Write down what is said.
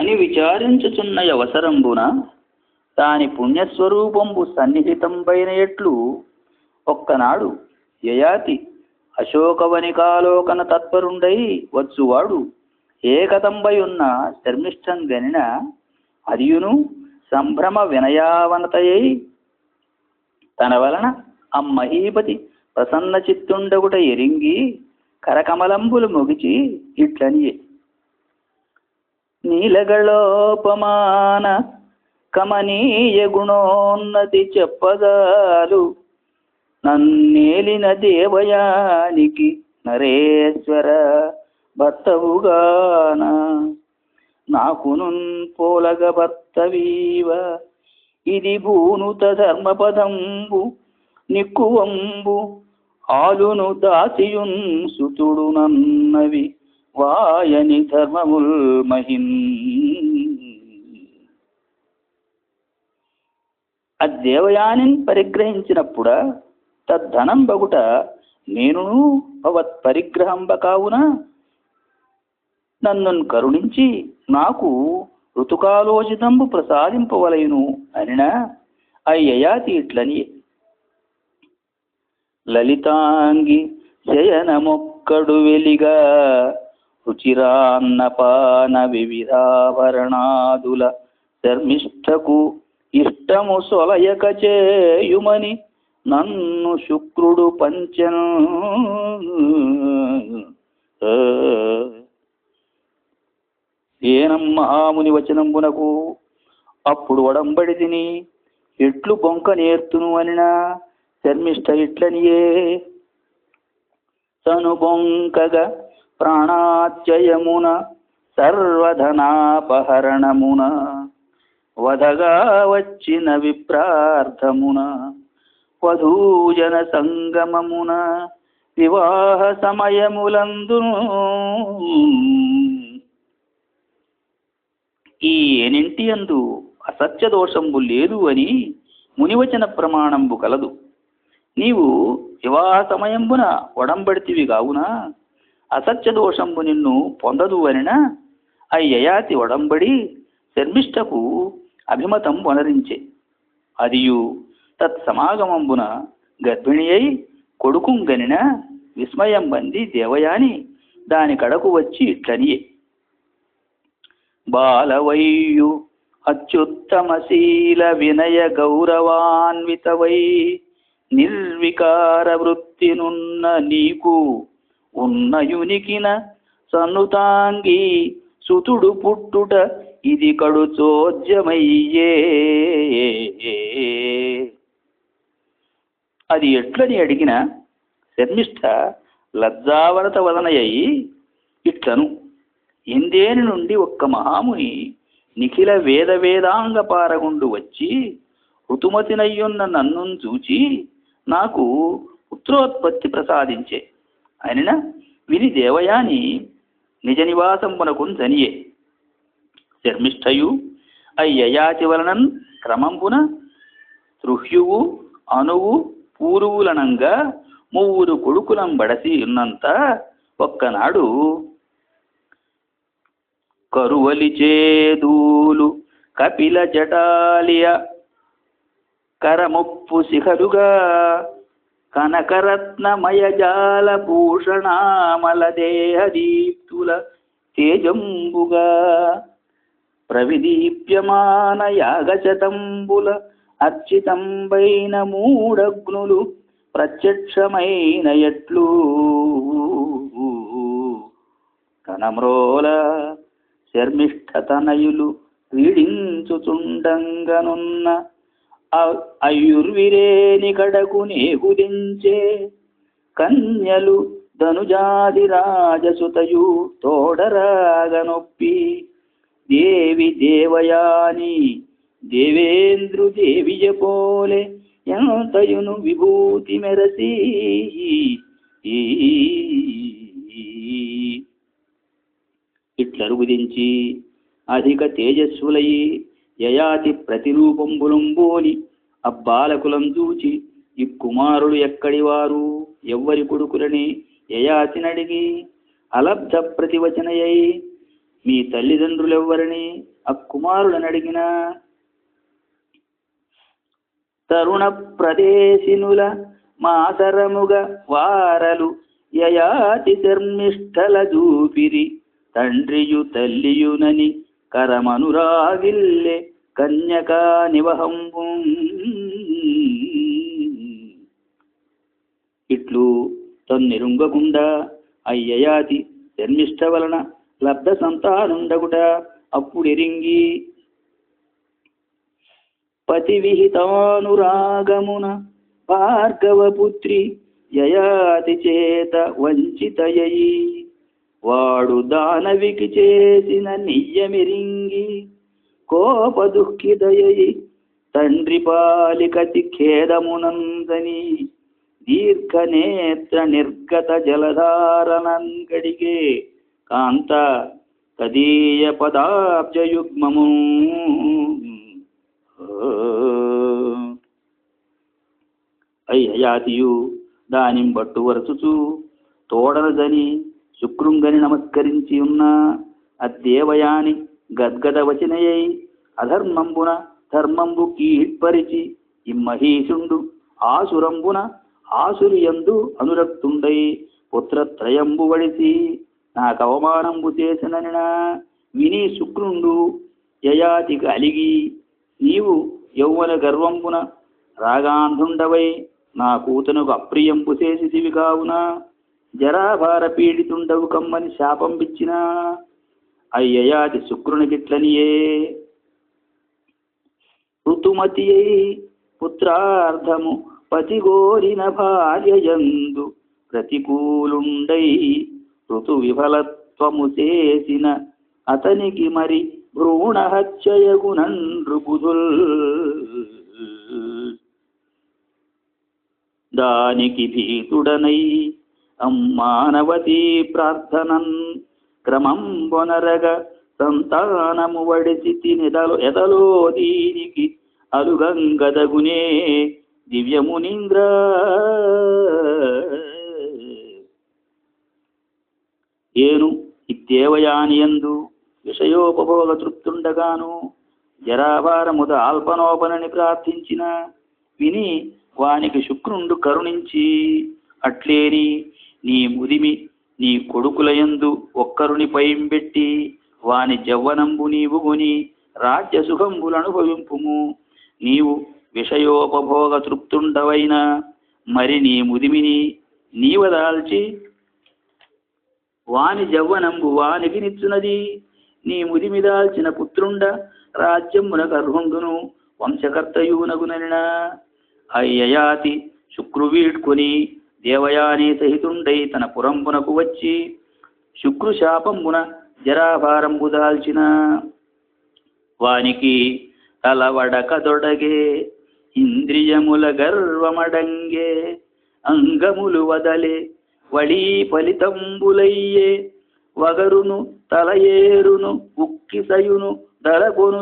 అని విచారించుచున్న అవసరంబున దాని పుణ్యస్వరూపంబు సన్నిహితంపైన ఎట్లు? ఒక్కనాడు యయాతి అశోకవనికాలోకన తత్పరుండై వచ్చువాడు ఏకతంబై ఉన్న శర్మిష్టం గనిన అదియును సంభ్రమ వినయావనతయై తన వలన అమ్మహీపతి ప్రసన్న చిత్తుండగుట ఎరింగి కరకమలంబులు మొగిచి ఇట్లనియే. నీలగళోపమాన కమనీయ గుణోన్నతి చెప్పగాలు నన్నేలిన దేవయానికి నరేశ్వర భర్తవుగాన. నాకునున్ పోలగ భర్తవీవ ఇది భూనుత ధర్మపదంబు నిక్కువంబు ఆలును దాసియున్ సుతుడు నన్నవి. వాయని ధర్మముల్ మహిన్ ఆ దేవయానిని పరిగ్రహించినప్పుడ తద్ధనం బగుట నేనును భవత్ పరిగ్రహంబ కావున నన్ను కరుణించి నాకు ఋతుకాలోచితంబు ప్రసాదింపవలయును అనినా అయ్యయాతి ఇట్లని లలితాంగి శయనమొక్కడు వెలిగా రుచిరాన్నపాన వివిధాభరణాదుల శర్మిష్ఠకు ఇష్టము సొలయక చేయుమని నన్ను శుక్రుడు పంచను. ఏనమ్మాముని వచనంబునకు అప్పుడు వడంబడి తిని ఎట్లు బొంక నేర్తును అనినా శర్మిష్ట ఇట్లనియే. తను బొంకగా ప్రాణాత్యయమున సర్వధనాపహరణమున వధగా వచ్చిన విప్రార్థమున వధూజన సంగమమున వివాహ సమయములందు ఈ ఏనింటి అందు అసత్య దోషంబు లేదు అని మునివచన ప్రమాణంబు కలదు. నీవు వివాహ సమయంబున ఒడంబడితివి కావున? అసత్య దోషంబు నిన్ను పొందదు అనిన? అయ్యయాతి ఒడంబడి శర్మిష్టకు అభిమతం వనరించే. అదియు తత్సమాగమంబున గర్భిణి అయి కొడుకుంగనిన? విస్మయం బంది దేవయాని దాని కడకు వచ్చి ఇట్లనియే. బాలవయ్యు అత్యుత్తమశీల వినయ గౌరవాన్వితవై నిర్వికార వృత్తినున్న నీకు ఉన్నయునికిన సన్నుతాంగి సుతుడు పుట్టుట ఇది కడు చోద్యమయ్యే అది ఎట్లని అడిగిన శర్మిష్ఠ లజ్జావరత వలనయ్యి ఇట్లను. ఇందేని నుండి ఒక్క మహాముని నిఖిల వేద వేదాంగ పారగుండు వచ్చి ఋతుమతినయ్యున్న నన్ను చూచి నాకు పుత్రోత్పత్తి ప్రసాదించే. అనిన? విని దేవయాని నిజ నివాసంపునకున్ జనియే శర్మిష్ఠయు అయ్యయాతి వలనన్ క్రమంపున తృహ్యువు అణువు పూరువులనంగా మువ్వురు కొడుకులం బడసి ఉన్నంత ఒక్కనాడు కరువలిచేదూలు కపిల జటాలియ కరముప్పు శిఖరుగా కనకరత్నమయ జాల భూషణామల తేజంబుగా ప్రవిదీప్యమాన యాగశతంబుల అర్చితంబైన మూడగ్నులు ప్రత్యక్షమైన ఎట్లు కనమ్రోల శర్మిష్ఠతనయులు క్రీడించుచుండంగనున్న అ- అయుర్విరేని కడకు నేగుదించే కన్యలు ధనుజాది రాజసుతయు తోడరాగనొప్పి. దేవి దేవయాని దేవేంద్రు దేవియ పోలే ఎంతయును విభూతి మెరసి. ఇట్లరుగుదించి అధిక తేజస్సులయి యయాతి ప్రతిరూపంబులంబోలి అబ్బాలకులం చూచి ఈ కుమారుడు ఎక్కడి వారు ఎవ్వరి కొడుకులని యయాతినడిగి అలబ్ధ ప్రతివచనయై మీ తల్లిదండ్రులెవ్వరని అక్కుమారులను అడిగిన తరుణ ప్రదేశినుల మాసరముగ వారలు యయాతి శర్మిష్ఠల జూపిరి తండ్రియు తల్లియునని కరమనురాగిల్లె కన్యకా నివహంబు ఇట్లు తన్నిరుంగకుండా అయ్యయాతి జన్మిష్ట వలన లబ్ధ సంతానుండగుట అప్పుడెరింగి పతి విహితానురాగమున భార్గవపుత్రి యయాతి చేత వంచితయయి. వాడు దానవికి చేసిన నియ్యమిరింగి కోప దుఃఖిదయ్యి తండ్రి పాలికతి ఖేదమునందని దీర్ఘనేత్ర నిర్గత జలధారనంగడిగే కాంత తదీయ పదాబ్జయుగ్మము. అయ్యయాతియు దానిం బట్టు వరచుచు తోడనదని శుక్రుంగని నమస్కరించి ఉన్న అద్దేవయాని గద్గదవచనయై అధర్మంబున ధర్మంబు కీழ்పరిచి ఇమ్మహీషుండు ఆసురంబున ఆసురు యందు అనురక్తుండై పుత్రత్రయంబు వడిసి నాకు అవమానంబు చేసిననినా విని శుక్రుండు యయాతి కలిగి నీవు యౌవన గర్వంబున రాగాంధుండవై నా కూతునకు అప్రియంపు చేసి కావున జరాభార పీడితుండవు కమ్మని శాపం అయ్యయాది శుక్రుని గిట్లనియే. ఋతుమతి అయి పుత్రార్థము పతిగోరిన భార్యయందు ప్రతికూలుండై ఋతు విఫలత్వము చేసిన అతనికి మరి భ్రూణహత్యయగునండ్రు దానికి భీతుడనై అమ్మానవతీ ప్రార్థనన్ క్రమం బొనరగ సంతానము వడిచి తినెదలు ఎదలో దీనికి అలుగంగదగునే దివ్యమునింద్ర. ఏను ఇత్యేవయానియందు విషయోపభోగ తృప్తుండగాను జరాభారముద ఆల్పనోపనని ప్రార్థించిన విని వానికి శుక్రుండు కరుణించి అట్లేని నీ ముదిమి నీ కొడుకులయందు ఒక్కరుని పైంబెట్టి వాని జవ్వనంబు నీవు గుని రాజ్య సుఖంబులనుభవింపుము నీవు విషయోపభోగ తృప్తుండవైన మరి నీ ముదిమిని నీవదాల్చి వాని జవ్వనంబు వానికి నిచ్చునది. నీ ముదిమి దాల్చిన పుత్రుండ రాజ్యమున గర్భంగును వంశకర్తయునగునన అయ్యయాతి శుక్రువీడ్కొని దేవయాని సహితుండై తన పురంబునకు వచ్చి శుక్రు శాపంబున జరాభారంబు దాల్చిన. వానికి తలవడకదొడగే ఇంద్రియముల గర్వమడంగే అంగములు వదలే వళీ ఫలితంబులయ్యే వగరును తలయేరును ఉక్కిసయును దళకొను